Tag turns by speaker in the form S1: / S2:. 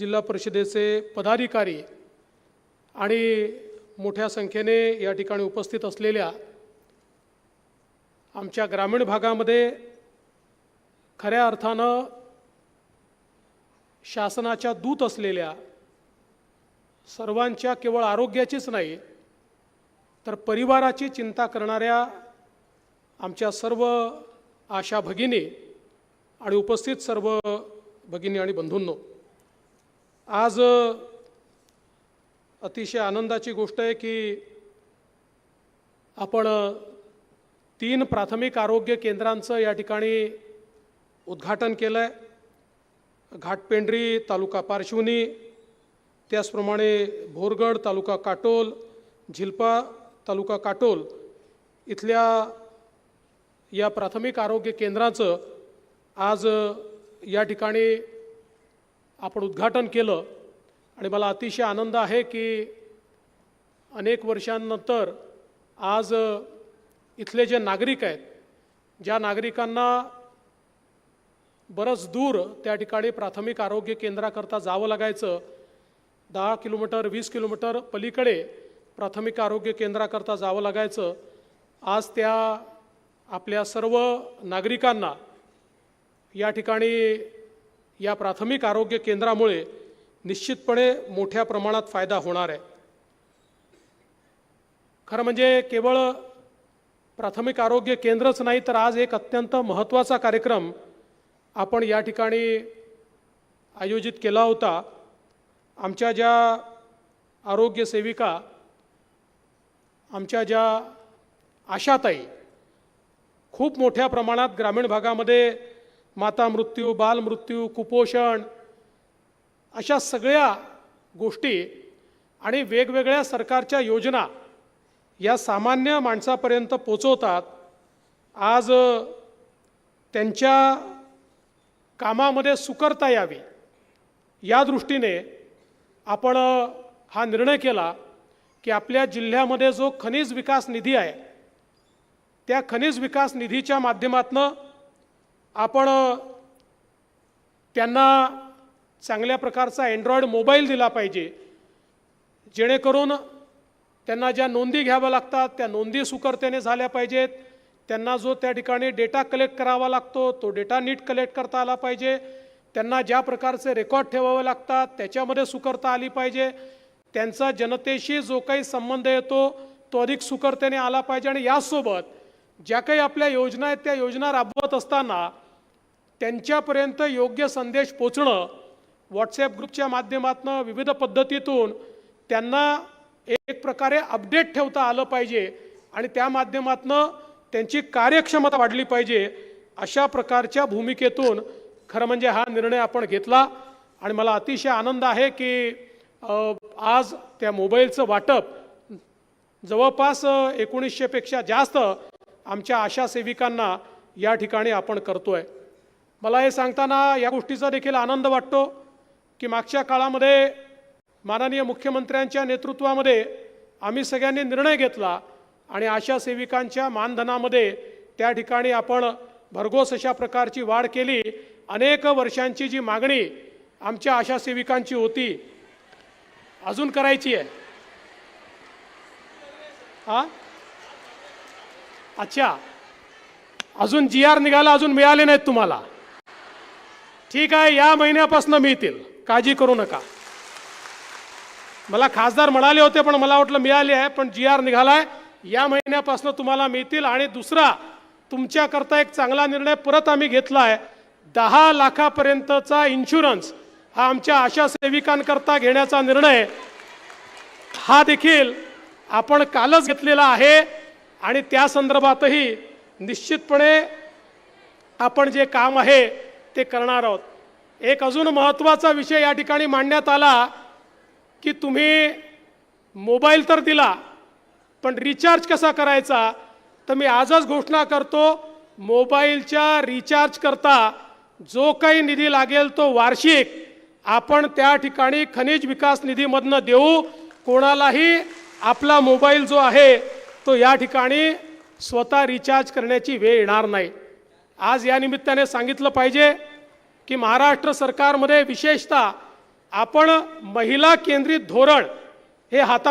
S1: जिल्हा परिषदेचे पदाधिकारी आणि मोठ्या संख्येने या ठिकाणी उपस्थित असलेल्या आमच्या ग्रामीण भागामध्ये खऱ्या अर्थानं शासनाच्या दूत असलेल्या सर्वांच्या केवळ आरोग्याचीच नाही तर परिवाराची चिंता करणाऱ्या आमच्या सर्व आशा भगिनी आणि उपस्थित सर्व भगिनी आणि बंधूंनो आज अतिशय आनंदाची गोष्ट आहे की आपण तीन प्राथमिक आरोग्य केंद्रांचं या ठिकाणी उद्घाटन केलं आहे घाटपेंढरी तालुका पारशिवनी त्याचप्रमाणे भोरगड तालुका काटोल झिल्पा तालुका काटोल इथल्या या प्राथमिक आरोग्य केंद्राचं आज या ठिकाणी आपण उद्घाटन केलं आणि मला अतिशय आनंद आहे की अनेक वर्षांनंतर आज इथले जे नागरिक आहेत ज्या नागरिकांना बरंच दूर त्या ठिकाणी प्राथमिक आरोग्य केंद्राकरता जावं लागायचं दहा किलोमीटर वीस किलोमीटर पलीकडे प्राथमिक आरोग्य केंद्राकरता जावं लागायचं आज त्या आपल्या सर्व नागरिकांना या ठिकाणी या प्राथमिक आरोग्य केंद्रामुळे निश्चितपणे मोठ्या प्रमाणात फायदा होणार आहे. खरं म्हणजे केवळ प्राथमिक आरोग्य केंद्रच नाही तर आज एक अत्यंत महत्त्वाचा कार्यक्रम आपण या ठिकाणी आयोजित केला होता. आमच्या ज्या आरोग्य सेविका आमच्या ज्या आशाताई खूप मोठ्या प्रमाणात ग्रामीण भागामध्ये माता मृत्यू बालमृत्यू कुपोषण अशा सगळ्या गोष्टी आणि वेगवेगळ्या सरकारच्या योजना या सामान्य माणसापर्यंत पोचवतात. आज त्यांच्या कामामध्ये सुकरता यावी या दृष्टीने आपण हा निर्णय केला की आपल्या जिल्ह्यामध्ये जो खनिज विकास निधी आहे त्या खनिज विकास निधीच्या माध्यमातनं आपण त्यांना चांगल्या प्रकारचा अँड्रॉइड मोबाईल दिला पाहिजे. जेणेकरून त्यांना ज्या नोंदी घ्याव्या लागतात त्या नोंदी सुकरतेने झाल्या पाहिजेत. त्यांना जो त्या ठिकाणी डेटा कलेक्ट करावा लागतो तो डेटा नीट कलेक्ट करता आला पाहिजे. त्यांना ज्या प्रकारचे रेकॉर्ड ठेवावे लागतात त्याच्यामध्ये सुकरता आली पाहिजे. त्यांचा जनतेशी जो काही संबंध येतो तो अधिक सुकरतेने आला पाहिजे. आणि यासोबत ज्या काही आपल्या योजना आहेत त्या योजना राबवत असताना त्यांच्यापर्यंत योग्य संदेश पोचणं व्हॉट्सॲप ग्रुपच्या माध्यमातून विविध पद्धतीतून त्यांना एक प्रकारे अपडेट ठेवता आलं पाहिजे आणि त्या माध्यमातून त्यांची कार्यक्षमता वाढली पाहिजे अशा प्रकारच्या भूमिकेतून खरं म्हणजे हा निर्णय आपण घेतला. आणि मला अतिशय आनंद आहे की आज त्या मोबाईलचं वाटप जवळपास एकोणीसशेपेक्षा जास्त आमच्या आशा सेविकांना या ठिकाणी आपण करतो आहे मला हे सांगताना या गोष्टीचा देखील आनंद वाटतो की मागच्या काळामध्ये माननीय मुख्यमंत्र्यांच्या नेतृत्वामध्ये आम्ही सगळ्यांनी निर्णय घेतला आणि आशा सेविकांच्या मानधनामध्ये त्या ठिकाणी आपण भरघोस अशा प्रकारची वाढ केली. अनेक वर्षांची जी मागणी आमच्या आशा सेविकांची होती अजून करायची आहे. हा अच्छा. अजून जी आर निघाला अजून मिळाले नाहीत तुम्हाला. ठीक आहे या महिन्यापासून मिळतील. काळजी करू नका. मला खासदार म्हणाले होते पण मला वाटलं मिळाले आहे पण जी आर निघालाय या महिन्यापासून तुम्हाला मिळतील. आणि दुसरा तुमच्याकरता एक चांगला निर्णय परत आम्ही घेतला आहे दहा लाखापर्यंतचा इन्शुरन्स हा आमच्या आशा सेविकांकरता घेण्याचा निर्णय. हा देखील आपण कालच घेतलेला आहे. आणि त्या संदर्भातही निश्चितपणे आपण जे काम आहे ते करणार आहोत. एक अजून महत्त्वाचा विषय या ठिकाणी मांडण्यात आला की तुम्ही मोबाईल तर दिला पण रिचार्ज कसा करायचा? तर मी आजच घोषणा करतो मोबाईलच्या रिचार्ज करता जो काही निधी लागेल तो वार्षिक आपण त्या ठिकाणी खनिज विकास निधीमधनं देऊ. कोणालाही आपला मोबाईल जो आहे तो या ठिकाणी स्वतः रिचार्ज करण्याची वेळ येणार नाही. आज या निमित्ताने सांगितलं पाहिजे की महाराष्ट्र सरकारमध्ये विशेषतः आपण महिला केंद्रित धोरण हे हाता